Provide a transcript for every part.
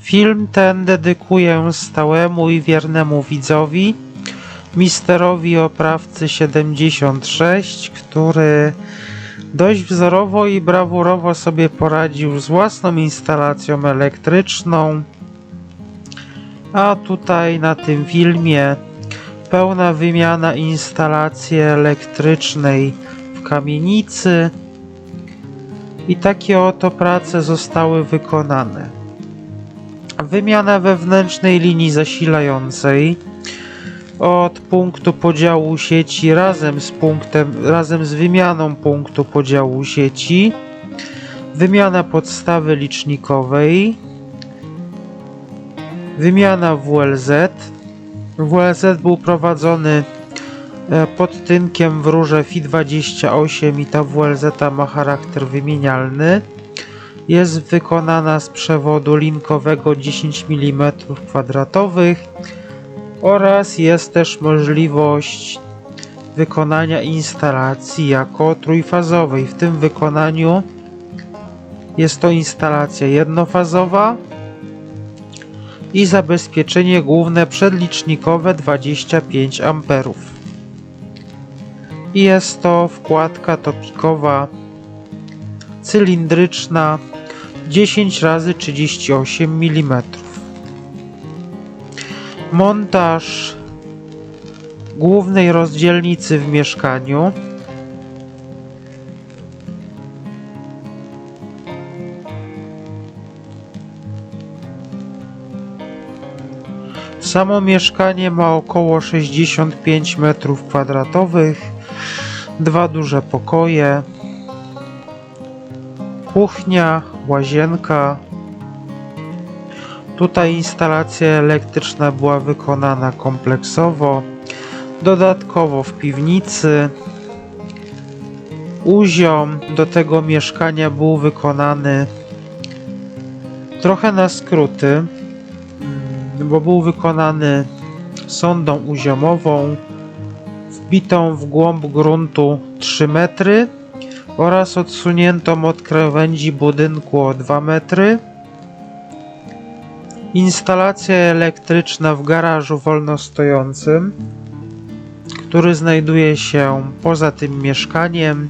Film ten dedykuję stałemu i wiernemu widzowi, misterowi oprawcy 76, który dość wzorowo i brawurowo sobie poradził z własną instalacją elektryczną. A tutaj na tym filmie pełna wymiana instalacji elektrycznej w kamienicy. I takie oto prace zostały wykonane. Wymiana wewnętrznej linii zasilającej od punktu podziału sieci razem z punktem, razem z wymianą punktu podziału sieci. Wymiana podstawy licznikowej. Wymiana WLZ. WLZ był prowadzony e, pod tynkiem w rurze FI28 i ta WLZ ma charakter wymienialny. Jest wykonana z przewodu linkowego 10 mm kwadratowych oraz jest też możliwość wykonania instalacji jako trójfazowej. W tym wykonaniu jest to instalacja jednofazowa i zabezpieczenie główne przedlicznikowe 25 A. Jest to wkładka topikowa cylindryczna 10 razy 38 mm. Montaż głównej rozdzielnicy w mieszkaniu. Samo mieszkanie ma około 65 m2, dwa duże pokoje, kuchnia, łazienka. Tutaj instalacja elektryczna była wykonana kompleksowo. Dodatkowo w piwnicy uziom do tego mieszkania był wykonany trochę na skróty, mm, bo był wykonany sondą uziomową wbitą w głąb gruntu 3 metry oraz odsuniętą od krawędzi budynku o 2 metry. Instalacja elektryczna w garażu wolnostojącym, który znajduje się poza tym mieszkaniem.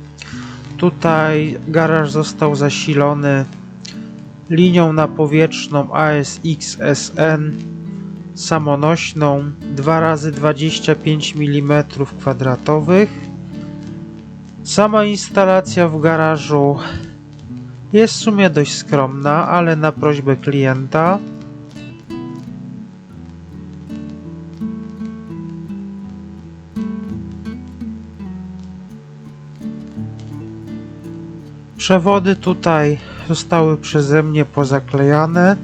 Tutaj garaż został zasilony linią napowietrzną ASX SN samonośną 2 razy 25 mm kwadratowych. Sama instalacja w garażu jest w sumie dość skromna, ale na prośbę klienta Przewody tutaj zostały przeze mnie pozaklejane,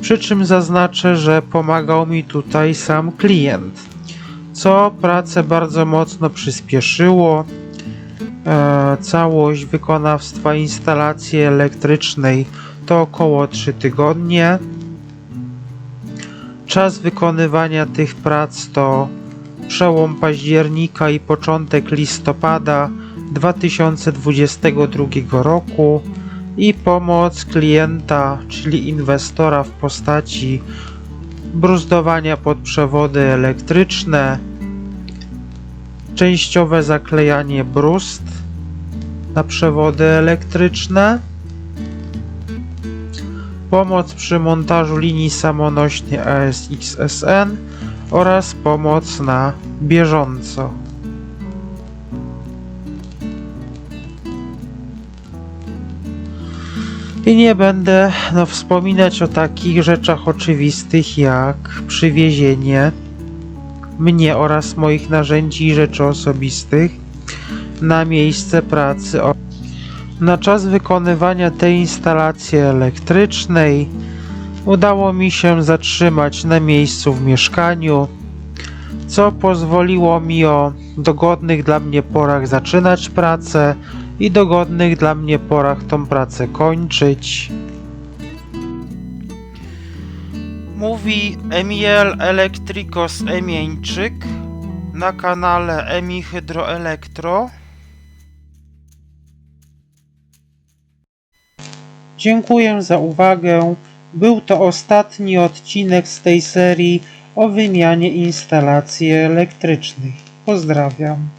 przy czym zaznaczę, że pomagał mi tutaj sam klient, co pracę bardzo mocno przyspieszyło. E, całość wykonawstwa instalacji elektrycznej to około 3 tygodnie. Czas wykonywania tych prac to przełom października i początek listopada 2022 roku i pomoc klienta, czyli inwestora w postaci bruzdowania pod przewody elektryczne, częściowe zaklejanie bruzd na przewody elektryczne, pomoc przy montażu linii samonośnej ASX-SN oraz pomoc na bieżąco. I nie będę no, wspominać o takich rzeczach oczywistych jak przywiezienie mnie oraz moich narzędzi i rzeczy osobistych na miejsce pracy. Na czas wykonywania tej instalacji elektrycznej udało mi się zatrzymać na miejscu w mieszkaniu, co pozwoliło mi o dogodnych dla mnie porach zaczynać pracę i dogodnych dla mnie porach tą pracę kończyć. Mówi Emiel Elektrikos Emieńczyk na kanale Emi Hydroelektro. Dziękuję za uwagę Był to ostatni odcinek z tej serii o wymianie instalacji elektrycznych. Pozdrawiam.